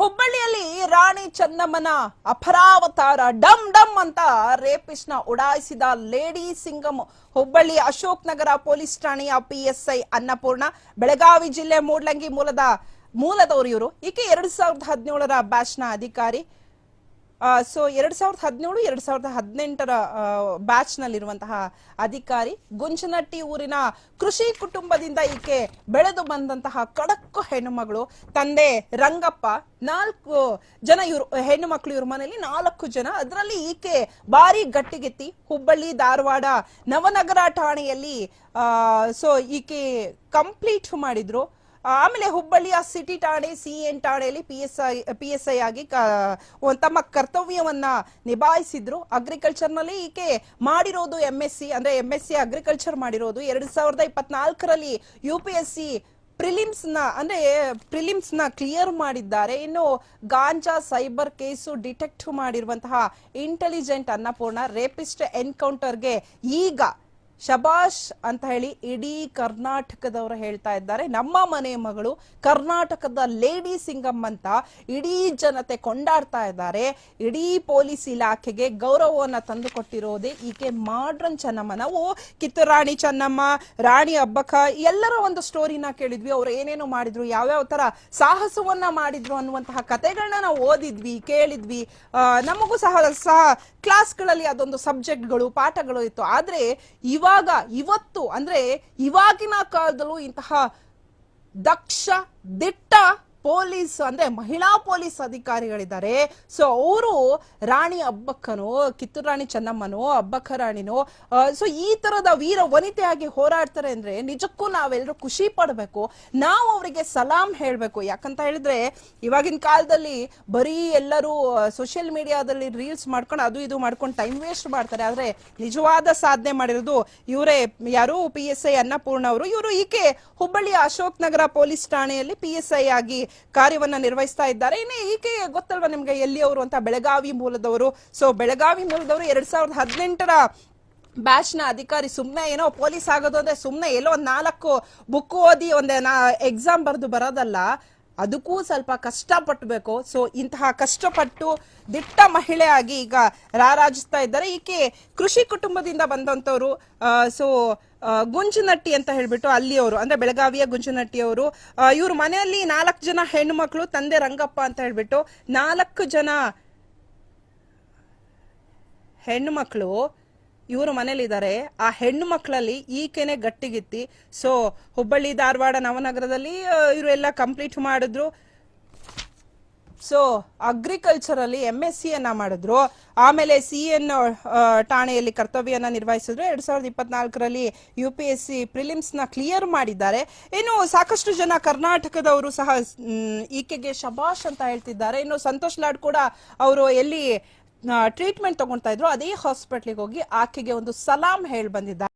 ಹುಬ್ಬಳ್ಳಿಯಲ್ಲಿ ರಾಣಿ ಚನ್ನಮ್ಮನ ಅಪರಾವತಾರ ಡಮ್ ಡಮ್ ಅಂತ ರೇಪಿಸ್ಟ್ನ ಉಡಾಯಿಸಿದ ಲೇಡಿ ಸಿಂಗಮ್ ಹುಬ್ಬಳ್ಳಿ ಅಶೋಕ್ ನಗರ ಪೊಲೀಸ್ ಠಾಣೆಯ ಪಿಎಸ್ಐ ಅನ್ನಪೂರ್ಣ. ಬೆಳಗಾವಿ ಜಿಲ್ಲೆ ಮೂಡ್ಲಂಗಿ ಮೂಲದ ಮೂಲದವರು ಇವರು. ಈಕೆ ಎರಡ್ ಸಾವಿರದ ಹದಿನೇಳರ ಬ್ಯಾಚ್ನ ಅಧಿಕಾರಿ. ಸೊ ಎರಡ್ ಸಾವಿರದ ಹದಿನೇಳು, ಎರಡ್ ಸಾವಿರದ ಹದಿನೆಂಟರ ಬ್ಯಾಚ್ ನಲ್ಲಿರುವಂತಹ ಅಧಿಕಾರಿ ಗುಂಜನಟ್ಟಿ ಊರಿನ ಕೃಷಿ ಕುಟುಂಬದಿಂದ ಈಕೆ ಬೆಳೆದು ಬಂದಂತಹ ಕಡಕ್ಕು ಹೆಣ್ಣುಮಗಳು ತಂದೆ ರಂಗಪ್ಪ. ನಾಲ್ಕು ಜನ ಇವರು ಹೆಣ್ಣು ಮಕ್ಕಳು ಇವ್ರ ಮನೆಯಲ್ಲಿ ನಾಲ್ಕು ಜನ. ಅದರಲ್ಲಿ ಈಕೆ ಭಾರಿ ಗಟ್ಟಿಗೆತ್ತಿ ಹುಬ್ಬಳ್ಳಿ, ಧಾರವಾಡ, ನವನಗರ ಠಾಣೆಯಲ್ಲಿ ಸೊ ಈಕೆ ಕಂಪ್ಲೀಟ್ ಮಾಡಿದ್ರು. ಆಮೇಲೆ ಹುಬ್ಬಳ್ಳಿಯ ಸಿಟಿ ಠಾಣೆ ಸಿ ಎನ್ ಠಾಣೆಯಲ್ಲಿ P S I P S I ಆಗಿ ತಮ್ಮ ಕರ್ತವ್ಯವನ್ನ ನಿಭಾಯಿಸಿದ್ರು. ಅಗ್ರಿಕಲ್ಚರ್ನಲ್ಲಿ ಈಕೆ ಮಾಡಿರೋದು ಎಂ ಎಸ್ ಸಿ ಅಂದ್ರೆ ಎಂ ಎಸ್ ಸಿ ಅಗ್ರಿಕಲ್ಚರ್ ಮಾಡಿರೋದು. ಎರಡ್ ಸಾವಿರದ ಇಪ್ಪತ್ನಾಲ್ಕರಲ್ಲಿ ಯು ಪಿ ಎಸ್ ಸಿ ಪ್ರಿಲಿಮ್ಸ್ನ, ಅಂದ್ರೆ ಪ್ರಿಲಿಮ್ಸ್ನ ಕ್ಲಿಯರ್ ಮಾಡಿದ್ದಾರೆ. ಇನ್ನು ಗಾಂಜಾ ಸೈಬರ್ ಕೇಸು ಡಿಟೆಕ್ಟ್ ಮಾಡಿರುವಂತಹ ಇಂಟೆಲಿಜೆಂಟ್ ಅನ್ನಪೂರ್ಣ ರೇಪಿಸ್ಟ್ ಎನ್ಕೌಂಟರ್ಗೆ ಈಗ ಶಬಾಷ್ ಅಂತ ಹೇಳಿ ಇಡೀ ಕರ್ನಾಟಕದವರು ಹೇಳ್ತಾ ಇದ್ದಾರೆ. ನಮ್ಮ ಮನೆ ಮಗಳು ಕರ್ನಾಟಕದ ಲೇಡಿ ಸಿಂಗಮ್ ಅಂತ ಇಡೀ ಜನತೆ ಕೊಂಡಾಡ್ತಾ ಇದ್ದಾರೆ. ಇಡೀ ಪೊಲೀಸ್ ಇಲಾಖೆಗೆ ಗೌರವವನ್ನ ತಂದುಕೊಟ್ಟಿರೋದೇ ಈಕೆ ಮಾಡ್ರನ್ ಚೆನ್ನಮ್ಮ. ನಾವು ಚನ್ನಮ್ಮ ರಾಣಿ ಚೆನ್ನಮ್ಮ, ರಾಣಿ ಹಬ್ಬಕ್ಕ ಎಲ್ಲರ ಒಂದು ಸ್ಟೋರಿನ ಕೇಳಿದ್ವಿ. ಅವ್ರು ಏನೇನು ಮಾಡಿದ್ರು, ಯಾವ್ಯಾವ ತರ ಸಾಹಸವನ್ನ ಮಾಡಿದ್ರು ಅನ್ನುವಂತಹ ಕತೆಗಳನ್ನ ನಾವು ಓದಿದ್ವಿ, ಕೇಳಿದ್ವಿ. ನಮಗೂ ಸಹ ಸಹ ಕ್ಲಾಸ್ಗಳಲ್ಲಿ ಅದೊಂದು ಸಬ್ಜೆಕ್ಟ್ಗಳು ಪಾಠಗಳು ಇತ್ತು. ಆದ್ರೆ ಇವಾಗ ಇವತ್ತು ಅಂದ್ರೆ ಇವಾಗಿನ ಕಾಲದಲ್ಲೂ ಇಂತಹ ದಕ್ಷ ದಿಟ್ಟ ಪೊಲೀಸ್ ಅಂದ್ರೆ ಮಹಿಳಾ ಪೊಲೀಸ್ ಅಧಿಕಾರಿಗಳಿದ್ದಾರೆ. ಸೊ ಅವರು ರಾಣಿ ಅಬ್ಬಕ್ಕನೋ, ಕಿತ್ತೂರು ರಾಣಿ ಚೆನ್ನಮ್ಮನೋ, ಅಬ್ಬಕ್ಕ ರಾಣಿನೋ ಸೊ ಈ ತರದ ವೀರ ವನಿತೆಯಾಗಿ ಹೋರಾಡ್ತಾರೆ ಅಂದ್ರೆ ನಿಜಕ್ಕೂ ನಾವೆಲ್ಲರೂ ಖುಷಿ ಪಡಬೇಕು. ನಾವು ಅವರಿಗೆ ಸಲಾಂ ಹೇಳಬೇಕು. ಯಾಕಂತ ಹೇಳಿದ್ರೆ, ಇವಾಗಿನ ಕಾಲದಲ್ಲಿ ಬರೀ ಎಲ್ಲರೂ ಸೋಷಿಯಲ್ ಮೀಡಿಯಾದಲ್ಲಿ ರೀಲ್ಸ್ ಮಾಡ್ಕೊಂಡು ಅದು ಇದು ಮಾಡ್ಕೊಂಡು ಟೈಮ್ ವೇಸ್ಟ್ ಮಾಡ್ತಾರೆ. ಆದ್ರೆ ನಿಜವಾದ ಸಾಧನೆ ಮಾಡಿರೋದು ಇವರೇ, ಯಾರು? ಪಿ ಎಸ್ ಐ ಅನ್ನಪೂರ್ಣ ಅವರು. ಇವರು ಈಕೆ ಹುಬ್ಬಳ್ಳಿ ಅಶೋಕ್ ನಗರ ಪೊಲೀಸ್ ಠಾಣೆಯಲ್ಲಿ ಪಿ ಎಸ್ ಐ ಆಗಿ ಕಾರ್ಯವನ್ನ ನಿರ್ವಹಿಸ್ತಾ ಇದ್ದಾರೆ. ಇನ್ನು ಈಕೆ ಗೊತ್ತಲ್ವಾ ನಿಮ್ಗೆ ಎಲ್ಲಿಯವರು ಅಂತ ಬೆಳಗಾವಿ ಮೂಲದವರು? ಸೊ ಬೆಳಗಾವಿ ಮೂಲದವರು ಎರಡ್ ಸಾವಿರದ ಹದಿನೆಂಟರ ಬ್ಯಾಚ್ನ ಅಧಿಕಾರಿ. ಸುಮ್ಮನೆ ಏನೋ ಪೊಲೀಸ್ ಆಗೋದು ಅಂದ್ರೆ ಸುಮ್ಮನೆ ಎಲ್ಲೋ ಒಂದ್ ನಾಲ್ಕು ಬುಕ್ ಓದಿ ಒಂದ್ ನಾ ಎಕ್ಸಾಮ್ ಬರೆದು ಬರೋದಲ್ಲ. ಅದಕ್ಕೂ ಸ್ವಲ್ಪ ಕಷ್ಟಪಟ್ಟಬೇಕು ಸೊ ಇಂತಹ ಕಷ್ಟಪಟ್ಟು ದಿಟ್ಟ ಮಹಿಳೆಯಾಗಿ ಈಗ ರಾರಾಜಿಸ್ತಾ ಇದ್ದಾರೆ. ಈಕೆ ಕೃಷಿ ಕುಟುಂಬದಿಂದ ಬಂದಂಥವ್ರು ಸೊ ಗುಂಜನಟ್ಟಿ ಅಂತ ಹೇಳಿಬಿಟ್ಟು ಅಲ್ಲಿಯವರು, ಅಂದ್ರೆ ಬೆಳಗಾವಿಯ ಗುಂಜನಟ್ಟಿಯವರು ಇವ್ರ ಮನೆಯಲ್ಲಿ ನಾಲ್ಕು ಜನ ಹೆಣ್ಣು ಮಕ್ಕಳು ತಂದೆ ರಂಗಪ್ಪ ಅಂತ ಹೇಳ್ಬಿಟ್ಟು ನಾಲ್ಕು ಜನ ಹೆಣ್ಣು ಮಕ್ಕಳು ಇವರು ಮನೇಲಿದ್ದಾರೆ. ಆ ಹೆಣ್ಣು ಮಕ್ಕಳಲ್ಲಿ ಈಕೆನೆ ಗಟ್ಟಿಗಿತ್ತಿ. ಸೊ ಹುಬ್ಬಳ್ಳಿ, ಧಾರವಾಡ ನವನಗರದಲ್ಲಿ ಇವರು ಎಲ್ಲ ಕಂಪ್ಲೀಟ್ ಮಾಡಿದ್ರು. ಸೊ ಅಗ್ರಿಕಲ್ಚರ್ ಅಲ್ಲಿ ಎಂ ಎಸ್ ಸಿ ಅನ್ನ ಮಾಡಿದ್ರು. ಆಮೇಲೆ ಸಿ ಎನ್ ಠಾಣೆಯಲ್ಲಿ ಕರ್ತವ್ಯನ ನಿರ್ವಹಿಸಿದ್ರು. ಎರಡ್ ಸಾವಿರದ ಇಪ್ಪತ್ನಾಲ್ಕರಲ್ಲಿ ಯು ಪಿ ಎಸ್ ಸಿ ಪ್ರಿಲಿಮ್ಸ್ನ ಕ್ಲಿಯರ್ ಮಾಡಿದ್ದಾರೆ. ಇನ್ನು ಸಾಕಷ್ಟು ಜನ ಕರ್ನಾಟಕದವರು ಸಹ ಈಕೆಗೆ ಶಬಾಷ್ ಅಂತ ಹೇಳ್ತಿದ್ದಾರೆ. ಇನ್ನು ಸಂತೋಷ್ ಲಾಡ್ ಕೂಡ ಅವರು ಎಲ್ಲಿ ಟ್ರೀಟ್ಮೆಂಟ್ ತಗೊಳ್ತಾ ಇದ್ರು ಅದೇ ಹಾಸ್ಪಿಟ್ಲಿಗೆ ಹೋಗಿ ಆಕೆಗೆ ಒಂದು ಸಲಾಂ ಹೇಳಿ ಬಂದಿದ್ದಾರೆ.